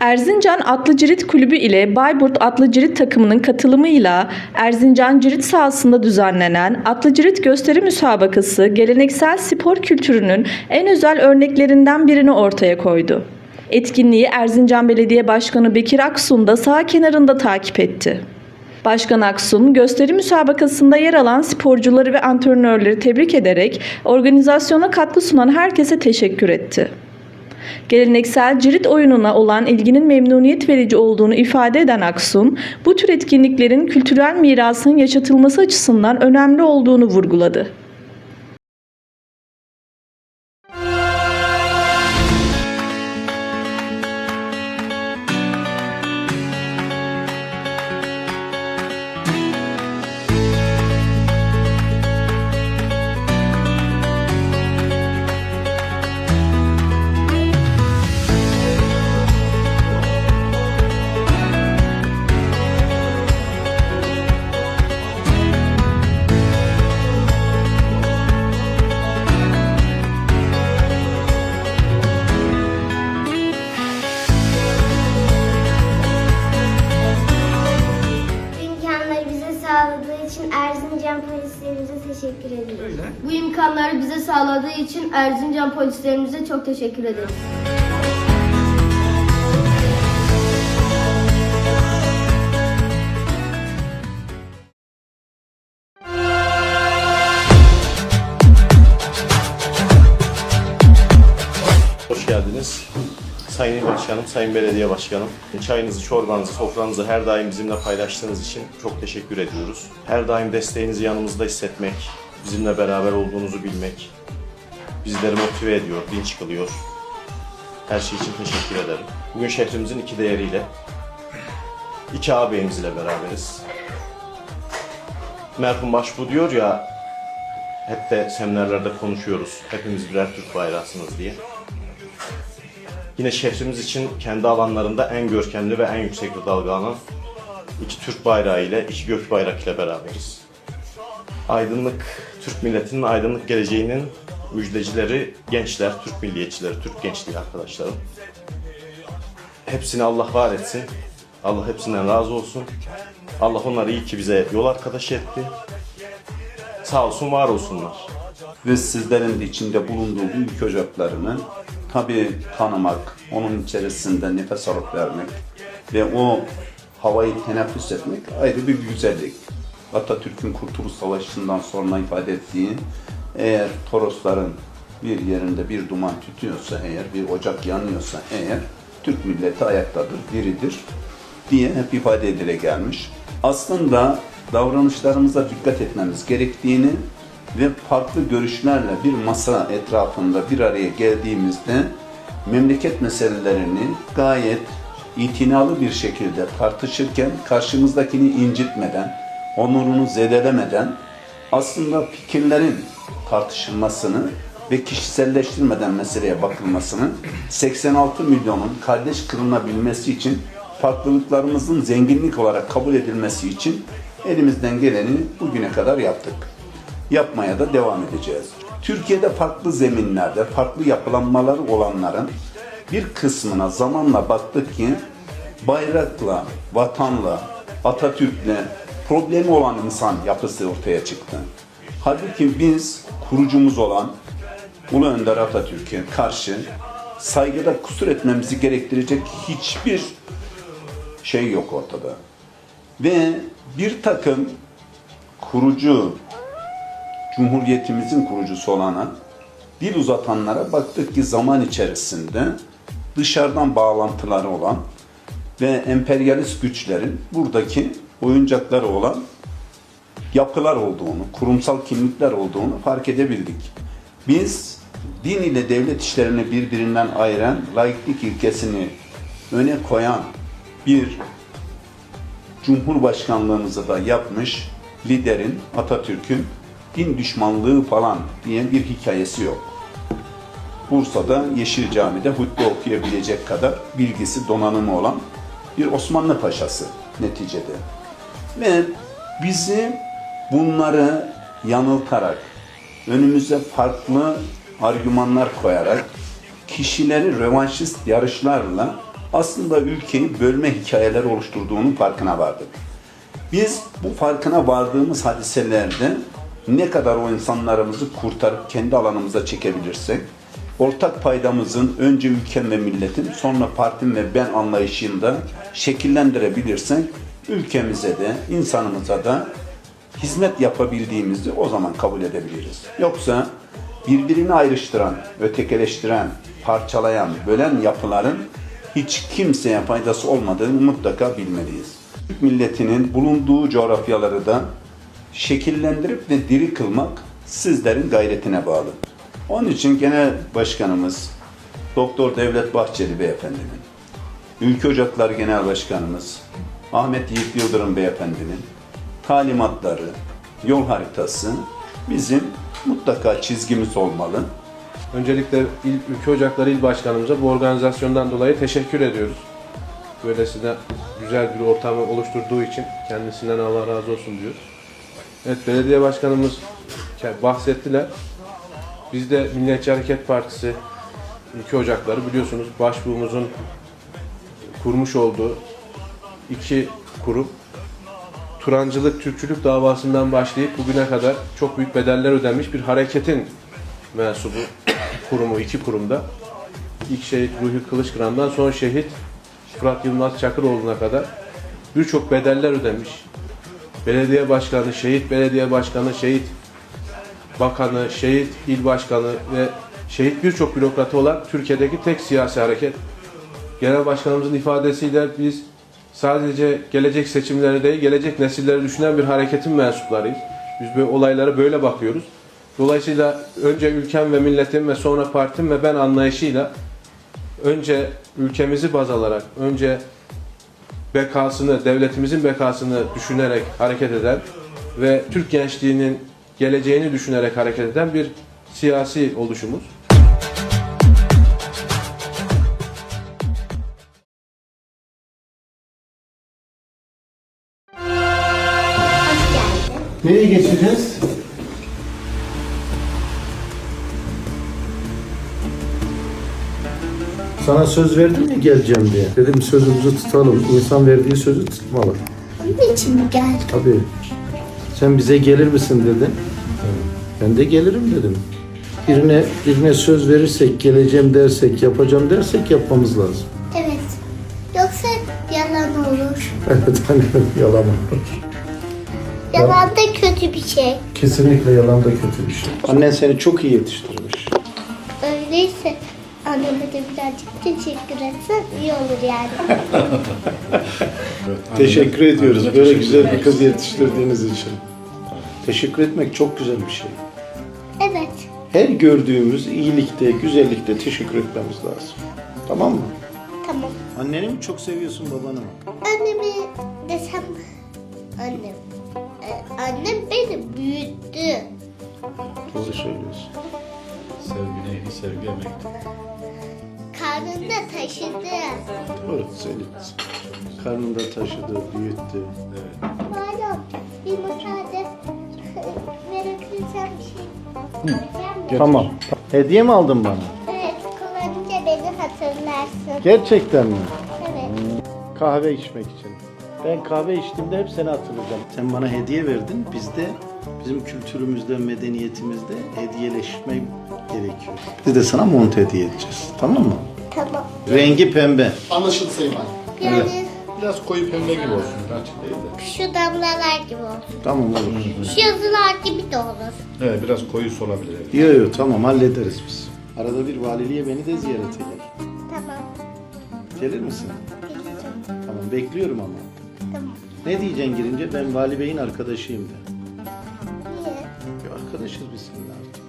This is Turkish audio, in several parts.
Erzincan Atlı Cirit Kulübü ile Bayburt Atlı Cirit takımının katılımıyla Erzincan Cirit sahasında düzenlenen Atlı Cirit gösteri müsabakası geleneksel spor kültürünün en özel örneklerinden birini ortaya koydu. Etkinliği Erzincan Belediye Başkanı Bekir Aksun da sağ kenarında takip etti. Başkan Aksun, gösteri müsabakasında yer alan sporcuları ve antrenörleri tebrik ederek organizasyona katkı sunan herkese teşekkür etti. Geleneksel cirit oyununa olan ilginin memnuniyet verici olduğunu ifade eden Aksun, bu tür etkinliklerin kültürel mirasın yaşatılması açısından önemli olduğunu vurguladı. İçin Erzincan polislerimize teşekkür ediyoruz. Bu imkanları bize sağladığı için Erzincan polislerimize çok teşekkür ederiz. Hoş geldiniz. Sayın İl Başkanım, Sayın Belediye Başkanım. Çayınızı, çorbanızı, sofranızı her daim bizimle paylaştığınız için çok teşekkür ediyoruz. Her daim desteğinizi yanımızda hissetmek, bizimle beraber olduğunuzu bilmek bizleri motive ediyor, dinç kılıyor. Her şey için teşekkür ederim. Bugün şehrimizin iki değeriyle, iki ağabeyimizle beraberiz. Merhum Başbuğ diyor ya, hep de seminerlerde konuşuyoruz. Hepimiz birer Türk bayrağısınız diye. Yine şehrimiz için kendi alanlarında en görkemli ve en yüksekte dalgalanan iki Türk bayrağı ile iki gök bayrak ile beraberiz. Aydınlık Türk milletinin aydınlık geleceğinin müjdecileri gençler, Türk milliyetçileri, Türk gençliği arkadaşlarım. Hepsini Allah var etsin. Allah hepsinden razı olsun. Allah onları iyi ki bize yol arkadaşı etti. Sağ olsun, var olsunlar. ve sizlerin de içinde bulunduğu bu ülke ocaklarını tabi tanımak, onun içerisinde nefes alıp vermek ve o havayı teneffüs etmek ayrı bir güzellik. Atatürk'ün Kurtuluş Savaşı'ndan sonra ifade ettiği eğer Torosların bir yerinde bir duman tütüyorsa eğer, bir ocak yanıyorsa eğer Türk milleti ayaktadır, diridir diye hep ifade edile gelmiş. Aslında davranışlarımıza dikkat etmemiz gerektiğini ve farklı görüşlerle bir masa etrafında bir araya geldiğimizde memleket meselelerini gayet itinalı bir şekilde tartışırken karşımızdakini incitmeden, onurunu zedelemeden aslında fikirlerin tartışılmasını ve kişiselleştirmeden meseleye bakılmasını 86 milyonun kardeş kılınabilmesi için farklılıklarımızın zenginlik olarak kabul edilmesi için elimizden geleni bugüne kadar yaptık. Yapmaya da devam edeceğiz. Türkiye'de farklı zeminlerde farklı yapılanmaları olanların bir kısmına zamanla baktık ki bayrakla, vatanla, Atatürk'le problemi olan insan yapısı ortaya çıktı. Halbuki biz kurucumuz olan Ulu Önder Atatürk'e karşı saygıda kusur etmemizi gerektirecek hiçbir şey yok ortada. Ve bir takım kurucu, Cumhuriyetimizin kurucusu olana dil uzatanlara baktık ki zaman içerisinde dışarıdan bağlantıları olan ve emperyalist güçlerin buradaki oyuncakları olan yapılar olduğunu, kurumsal kimlikler olduğunu fark edebildik. Biz din ile devlet işlerini birbirinden ayıran laiklik ilkesini öne koyan bir Cumhurbaşkanlığımızı da yapmış liderin, Atatürk'ün din düşmanlığı falan diye bir hikayesi yok. Bursa'da Yeşil Cami'de hutbe okuyabilecek kadar bilgisi, donanımı olan bir Osmanlı paşası neticede. Ve bizi bunları yanıltarak, önümüze farklı argümanlar koyarak, kişileri rövanşist yarışlarla aslında ülkeyi bölme hikayeler oluşturduğunun farkına vardık. Biz bu farkına vardığımız hadiselerde ne kadar o insanlarımızı kurtarıp kendi alanımıza çekebilirsek, ortak paydamızın önce ülkem ve milletin sonra partim ve ben anlayışında şekillendirebilirsek ülkemize de insanımıza da hizmet yapabildiğimizi o zaman kabul edebiliriz. Yoksa birbirini ayrıştıran, ötekeleştiren, parçalayan, bölen yapıların hiç kimseye faydası olmadığını mutlaka bilmeliyiz. Türk milletinin bulunduğu coğrafyaları da şekillendirip ve diri kılmak sizlerin gayretine bağlı. Onun için Genel Başkanımız Doktor Devlet Bahçeli Beyefendinin, Ülke Ocakları Genel Başkanımız Ahmet Yiğit Yıldırım Beyefendinin talimatları, yol haritası bizim mutlaka çizgimiz olmalı. Öncelikle İl, Ülke Ocakları İl Başkanımıza bu organizasyondan dolayı teşekkür ediyoruz. Böylesine güzel bir ortamı oluşturduğu için kendisinden Allah razı olsun diyoruz. Evet, belediye başkanımız ke- bahsettiler. Biz de Milliyetçi Hareket Partisi Ülke Ocakları biliyorsunuz başbuğumuzun kurmuş olduğu iki kurum Turancılık, Türkçülük davasından başlayıp bugüne kadar çok büyük bedeller ödenmiş bir hareketin mensubu kurumu, iki kurumda. İlk şehit Ruhi Kılıçkıran'dan son şehit Fırat Yılmaz Çakıroğlu'na kadar birçok bedeller ödemiş. Belediye başkanı, şehit belediye başkanı, şehit bakanı, şehit il başkanı ve şehit birçok bürokratı olan Türkiye'deki tek siyasi hareket. Genel başkanımızın ifadesiyle biz sadece gelecek seçimleri değil, gelecek nesilleri düşünen bir hareketin mensuplarıyız. Biz böyle olaylara böyle bakıyoruz. Dolayısıyla önce ülkem ve milletim ve sonra partim ve ben anlayışıyla önce ülkemizi baz alarak, önce bekasını, devletimizin bekasını düşünerek hareket eden ve Türk gençliğinin geleceğini düşünerek hareket eden bir siyasi oluşumuz. Nereye geçeceğiz? Sana söz verdim mi geleceğim diye. Dedim sözümüzü tutalım. İnsan verdiği sözü tutmalı. Bunun için mi geldin? Tabii. Sen bize gelir misin dedin. Ben de gelirim dedim. Birine birine söz verirsek, geleceğim dersek, yapacağım dersek yapmamız lazım. Evet. Yoksa yalan olur. Evet, hani yalan olur. Yalan da kötü bir şey. Kesinlikle yalan da kötü bir şey. Annen seni çok iyi yetiştirmiş. Teşekkür etsen iyi olur yani. Teşekkür ediyoruz böyle güzel bir kız yetiştirdiğiniz için. Teşekkür etmek çok güzel bir şey. evet. Her gördüğümüz iyilikte, güzellikte teşekkür etmemiz lazım. Tamam mı? Tamam. Anneni mi çok seviyorsun babanı mı? Annemi desem annem. Ee, annem beni büyüttü. Doğru söylüyorsun. Sevgi neydi? Sevgi emekti. Karnında taşıdı. Doğru söylüyorsun. Karnında taşıdı, büyüttü. Malum bir müsaade verebilirsem bir şey. Mi? Tamam. Hediye mi aldın bana? Evet, kullanınca beni hatırlarsın. Gerçekten mi? Evet. Kahve içmek için. Ben kahve içtiğimde hep seni hatırlayacağım. Sen bana hediye verdin. Biz de bizim kültürümüzde, medeniyetimizde hediyeleşmek gerekiyor. Biz de sana mont hediye edeceğiz. Tamam mı? Tamam. Rengi pembe. Anlaşıldı Sayın Valim. Yani Biraz koyu pembe gibi olsun. Açık değil de. şu damlalar gibi olsun. Tamam olur. Şu yazılar gibi de olur. Evet biraz koyu olabilir. Evet. Yok yok tamam hallederiz biz. Arada bir valiliğe beni de ziyarete gel. Tamam. Gelir misin? Geleceğim. Tamam bekliyorum ama. Tamam. Ne diyeceksin girince? Ben Vali Bey'in arkadaşıyım de. Niye? Ya arkadaşız biz seninle artık.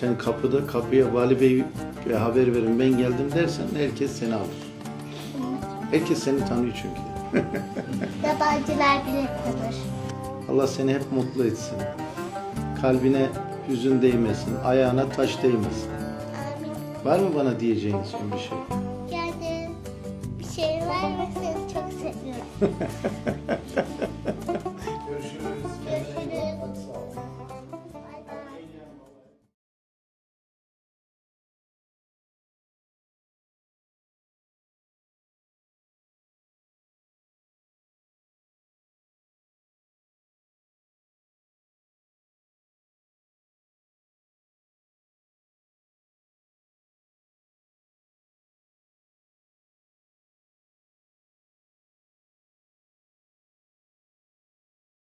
Sen kapıda kapıya Vali Bey ve haber verin ben geldim dersen herkes seni alır. Herkes seni tanıyor çünkü. Yabancılar bile tanır. Allah seni hep mutlu etsin. Kalbine hüzün değmesin, ayağına taş değmesin. Amin. Var mı bana diyeceğin son bir şey? Yani bir şey vermeseniz çok seviyorum.